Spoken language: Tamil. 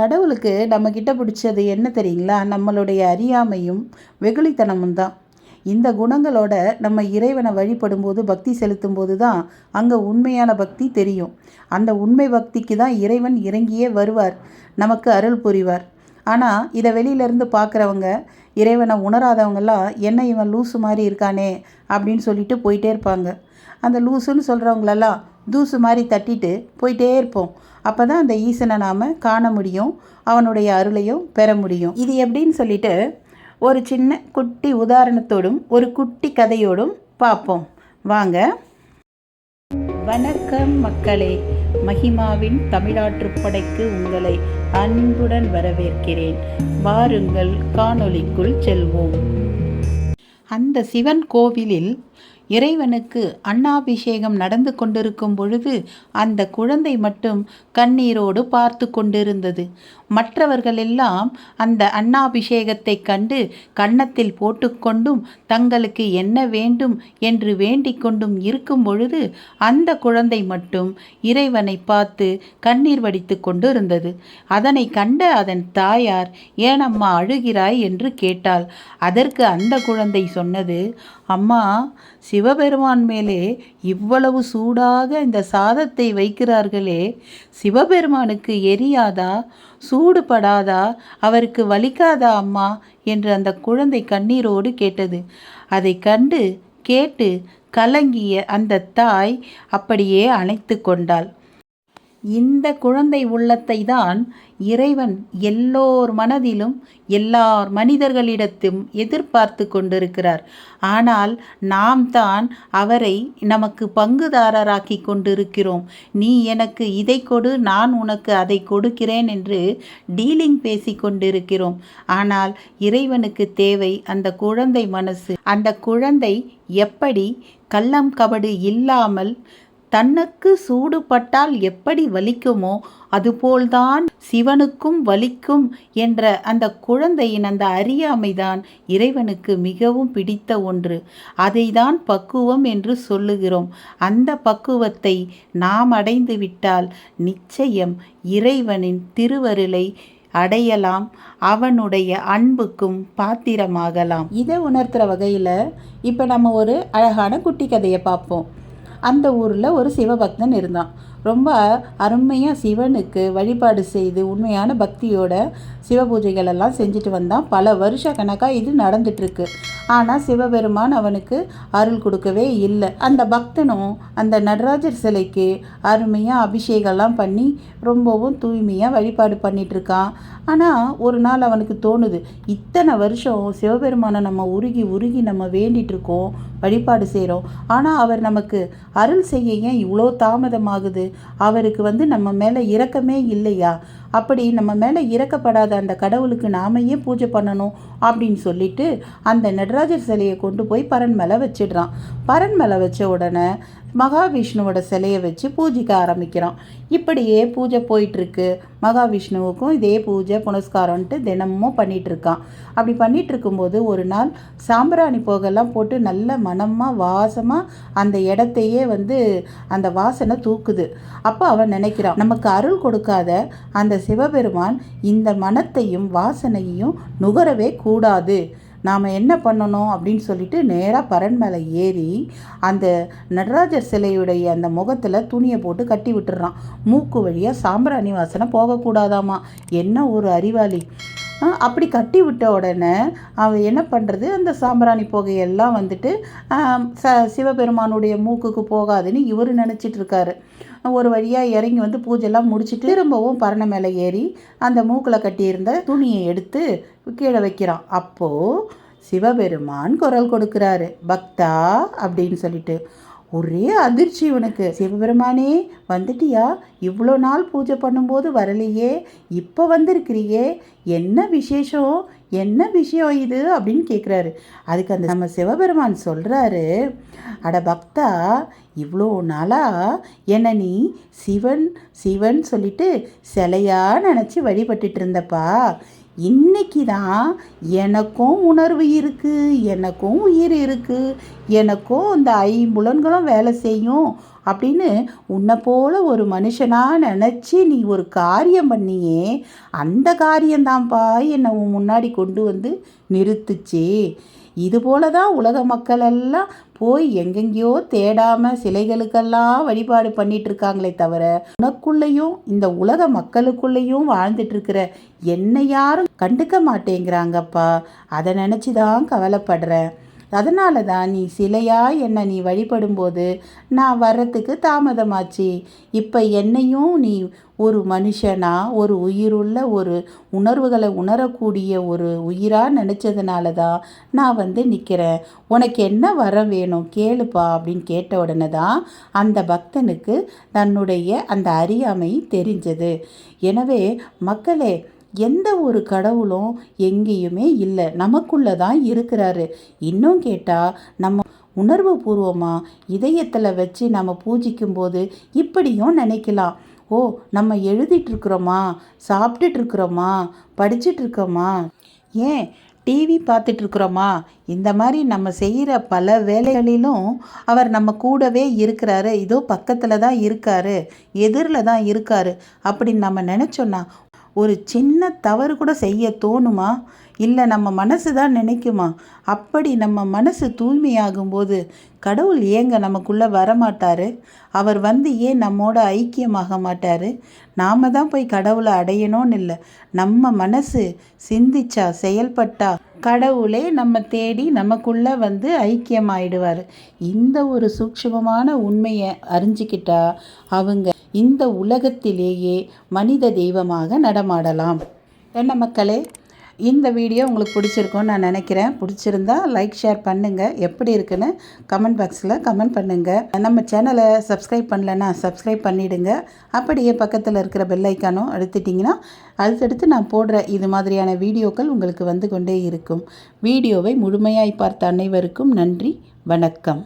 கடவுளுக்கு நம்மக்கிட்ட பிடிச்சது என்ன தெரியுங்களா? நம்மளுடைய அறியாமையும் வெகுளித்தனமும் தான். இந்த குணங்களோட நம்ம இறைவனை வழிபடும்போது பக்தி செலுத்தும்போது தான் அங்கே உண்மையான பக்தி தெரியும். அந்த உண்மை பக்திக்கு தான் இறைவன் இறங்கியே வருவார். நமக்கு அருள் புரிவார். ஆனால் இதை வெளியிலேருந்து பார்க்குறவங்க இறைவனை உணராதவங்கெல்லாம் என்ன இவன் லூசு மாதிரி இருக்கானே? அப்படின்னு சொல்லிட்டு போயிட்டே இருப்பாங்க. அந்த லூசுன்னு சொல்கிறவங்களெல்லாம் தூசு மாதிரி தட்டிட்டு போயிட்டே இருப்போம். அப்போ தான் அந்த ஈசனை நாம் காண முடியும் அவனுடைய அருளையும் பெற முடியும். இது எப்படின்னு சொல்லிட்டு ஒரு சின்ன குட்டி உதாரணத்தோடும் ஒரு குட்டி கதையோடும் பார்ப்போம். வாங்க. வணக்கம் மக்களே. மகிமாவின் தமிழாற்றுப்படைக்கு உங்களை அன்புடன் வரவேற்கிறேன். வாருங்கள் காணொளிக்குள் செல்வோம். அந்த சிவன் கோவிலில் இறைவனுக்கு அன்னாபிஷேகம் நடந்து கொண்டிருக்கும் பொழுது அந்த குழந்தை மட்டும் கண்ணீரோடு பார்த்து கொண்டிருந்தது. மற்றவர்கள் எல்லாம் அந்த அன்னாபிஷேகத்தை கண்டு கன்னத்தில் போட்டுக்கொண்டும் தங்களுக்கு என்ன வேண்டும் என்று வேண்டிக் கொண்டும் இருக்கும் பொழுது அந்த குழந்தை மட்டும் இறைவனை பார்த்து கண்ணீர் வடித்து கொண்டு இருந்தது அதனை கண்ட அதன் தாயார் ஏனம்மா அழுகிறாய்? என்று கேட்டாள். அதற்கு அந்த குழந்தை சொன்னது அம்மா சிவபெருமான் மேலே இவ்வளவு சூடாக இந்த சாதத்தை வைக்கிறார்களே சிவபெருமானுக்கு எரியாதா? சூ சூடுபடாதா? அவருக்கு வலிக்காதா அம்மா? என்று அந்த குழந்தை கண்ணீரோடு கேட்டது. அதை கண்டு கேட்டு கலங்கிய அந்த தாய் அப்படியே அணைத்து கொண்டாள். இந்த குழந்தை உள்ளத்தை தான் இறைவன் எல்லோர் மனதிலும் எல்லார் மனிதர்களிடத்தும் எதிர்பார்த்து கொண்டிருக்கிறார். ஆனால் நாம் தான் அவரை நமக்கு பங்குதாரராக்கி கொண்டிருக்கிறோம். நீ எனக்கு இதை கொடு நான் உனக்கு அதை கொடுக்கிறேன் என்று டீலிங் பேசி கொண்டிருக்கிறோம். ஆனால் இறைவனுக்கு தேவை அந்த குழந்தை மனசு. அந்த குழந்தை எப்படி கள்ளம் கபடு இல்லாமல் தன்னுக்கு சூடுபட்டால் எப்படி வலிக்குமோ அதுபோல்தான் சிவனுக்கும் வலிக்கும் என்ற அந்த குழந்தையின் அந்த அறியாமைதான் இறைவனுக்கு மிகவும் பிடித்த ஒன்று. அதைதான் பக்குவம் என்று சொல்லுகிறோம். அந்த பக்குவத்தை நாம் அடைந்து விட்டால் நிச்சயம் இறைவனின் திருவருளை அடையலாம் அவனுடைய அன்புக்கும் பாத்திரமாகலாம். இதை உணர்த்துற வகையில் இப்போ நம்ம ஒரு அழகான குட்டி கதையை பார்ப்போம். அந்த ஊரில் ஒரு சிவபக்தன் இருந்தான். ரொம்ப அருமையாக சிவனுக்கு வழிபாடு செய்து உண்மையான பக்தியோட சிவ பூஜைகள் எல்லாம் செஞ்சுட்டு வந்தான். பல வருஷ கணக்காக இது நடந்துட்டுருக்கு. ஆனால் சிவபெருமான் அவனுக்கு அருள் கொடுக்கவே இல்லை. அந்த பக்தனும் அந்த நடராஜர் சிலைக்கு அருமையாக அபிஷேகம்லாம் பண்ணி ரொம்பவும் தூய்மையாக வழிபாடு பண்ணிகிட்ருக்கான் ஆனால் ஒரு நாள் அவனுக்கு தோணுது இத்தனை வருஷம் சிவபெருமானை நம்ம உருகி உருகி நம்ம வேண்டிகிட்ருக்கோம் வழிபாடு செய்கிறோம் ஆனால் அவர் நமக்கு அருள் செய்ய ஏன் இவ்வளோ தாமதமாகுது? அவருக்கு வந்து நம்ம மேலே இரக்கமே இல்லையா? அப்படி நம்ம மேலே இறக்கப்படாத அந்த கடவுளுக்கு நாம ஏன் பூஜை பண்ணணும் அப்படின்னு சொல்லிட்டு அந்த நடராஜர் சிலையை கொண்டு போய் பரன் மேலே வச்சிடுறான். பரன் மேலே வச்ச உடனே மகாவிஷ்ணுவோட சிலையை வச்சு பூஜிக்க ஆரம்பிக்கிறான். இப்படியே பூஜை போயிட்டுருக்கு. மகாவிஷ்ணுவுக்கும் இதே பூஜை புனஸ்காரம்ன்ட்டு தினமும் பண்ணிகிட்ருக்கான் அப்படி பண்ணிகிட்டு இருக்கும்போது ஒரு நாள் சாம்பிராணி போகெல்லாம் போட்டு நல்ல மனமாக வாசமாக அந்த இடத்தையே வந்து அந்த வாசனை தூக்குது. அப்போ அவன் நினைக்கிறான் நமக்கு அருள் கொடுக்காத அந்த சிவபெருமான் இந்த மனத்தையும் வாசனையையும் நுகரவே கூடாது. நாம் என்ன பண்ணணும் அப்படின்னு சொல்லிட்டு நேராக பரண் மேலே ஏறி அந்த நடராஜர் சிலையுடைய அந்த முகத்தில் துணியை போட்டு கட்டி விட்டுறான். மூக்கு வழியாக சாம்பிராணி வாசனை போகக்கூடாதாமா? என்ன ஒரு அறிவாளி. அப்படி கட்டி விட்ட உடனே அவன் என்ன பண்ணுறது அந்த சாம்பிராணி புகையெல்லாம் வந்துட்டு ச சிவபெருமானுடைய மூக்குக்கு போகாதுன்னு இவர் நினச்சிட்டு இருக்காரு. ஒரு வழியாக இறங்கி வந்து பூஜைலாம் முடிச்சுட்டு திரும்பவும் பரண மேலே ஏறி அந்த மூக்கில் கட்டியிருந்த துணியை எடுத்து கீழே வைக்கிறான். அப்போது சிவபெருமான் குரல் கொடுக்குறாரு. பக்தா அப்படின்னு சொல்லிட்டு. ஒரே அதிர்ச்சி உனக்கு சிவபெருமானே வந்துட்டியா? இவ்வளோ நாள் பூஜை பண்ணும்போது வரலையே? இப்போ வந்திருக்கிறியே? என்ன விசேஷம்? என்ன விஷயம் இது? அப்படின்னு கேட்குறாரு அதுக்கு அந்த நம்ம சிவபெருமான் சொல்கிறாரு அட பக்தா இவ்வளோ நாளாக என்ன நீ சிவன் சிவன் சொல்லிட்டு சிலையாக நினச்சி வழிபட்டுட்டு இருந்தப்பா? இன்னைக்கு தான் எனக்கும் உணர்வு இருக்குது எனக்கும் உயிர் இருக்குது எனக்கும் இந்த ஐம்புலன்களும் வேலை செய்யும் அப்படின்னு உன்னை போல் ஒரு மனுஷனாக நினச்சி நீ ஒரு காரியம் பண்ணியே அந்த காரியம்தான்ப்பா என்னை உன் முன்னாடி கொண்டு வந்து நிறுத்துச்சு. இதுபோல தான் உலக மக்கள் எல்லாம் போய் எங்கெங்கேயோ தேடாமல் சிலைகளுக்கெல்லாம் வழிபாடு பண்ணிட்டு இருக்காங்களே தவிர உனக்குள்ளேயும் இந்த உலக மக்களுக்குள்ளேயும் வாழ்ந்துட்டு இருக்கிற என்னை யாரும் கண்டுக்க மாட்டேங்கிறாங்கப்பா. அதை நினச்சி தான் கவலைப்படுறேன். அதனால தான் நீ சிலையாக என்னை நீ வழிபடும்போது நான் வர்றதுக்கு தாமதமாச்சு. இப்போ என்னையும் நீ ஒரு மனுஷனா ஒரு உயிருள்ள ஒரு உணர்வுகளை உணரக்கூடிய ஒரு உயிராக நினச்சதுனால தான் நான் வந்து நிற்கிறேன் உனக்கு என்ன வரம் வேணும் கேளுப்பா அப்படின்னு கேட்ட உடனே தான் அந்த பக்தனுக்கு தன்னுடைய அந்த அறியாமை தெரிஞ்சது. எனவே மக்களே எந்த ஒரு கடவுளும் எங்கேயுமே இல்லை. நமக்குள்ளே தான் இருக்கிறாரு. இன்னும் கேட்டால் நம்ம உணர்வு பூர்வமாக இதயத்தில் வச்சு நம்ம பூஜிக்கும்போது இப்படியும் நினைக்கலாம். ஓ நம்ம எழுதிட்டுருக்குறோமா சாப்பிட்டுட்ருக்குறோமா படிச்சிட்ருக்கோமா இருக்கிறோமா? ஏன்? டிவி பார்த்துட்ருக்குறோமா இந்த மாதிரி நம்ம செய்கிற பல வேலைகளிலும் அவர் நம்ம கூடவே இருக்கிறாரு. இதோ பக்கத்தில் தான் இருக்காரு. எதிரில் தான் இருக்காரு. அப்படின்னு நம்ம நினச்சோன்னா ஒரு சின்ன தவறு கூட செய்ய தோணுமா? இல்லை நம்ம மனசு தான் நினைக்குமா? அப்படி நம்ம மனசு தூய்மையாகும்போது கடவுள் ஏங்க நமக்குள்ளே வரமாட்டார்? அவர் வந்து ஏன் நம்மோட ஐக்கியமாக மாட்டார்? நாம் தான் போய் கடவுளை அடையணும்னு இல்லை. நம்ம மனசு சிந்திச்சா செயல்பட்டா கடவுளே நம்ம தேடி நமக்குள்ளே வந்து ஐக்கியமாயிடுவார். இந்த ஒரு சூக்ஷமமான உண்மையை அறிஞ்சிக்கிட்டா அவங்க இந்த உலகத்திலேயே மனித தெய்வமாக நடமாடலாம். என்ன மக்களே இந்த வீடியோ உங்களுக்கு பிடிச்சிருக்கும்னு நான் நினைக்கிறேன். பிடிச்சிருந்தா லைக் ஷேர் பண்ணுங்கள் எப்படி இருக்குன்னு கமெண்ட் பாக்ஸில் கமெண்ட் பண்ணுங்கள் நம்ம சேனலை சப்ஸ்கிரைப் பண்ணலன்னா சப்ஸ்கிரைப் பண்ணிவிடுங்க அப்படியே பக்கத்தில் இருக்கிற பெல்லைக்கானும் அழுத்திட்டிங்கன்னா அடுத்தடுத்து நான் போடுற இது மாதிரியான வீடியோக்கள் உங்களுக்கு வந்து கொண்டே இருக்கும். வீடியோவை முழுமையாய் பார்த்த அனைவருக்கும் நன்றி. வணக்கம்.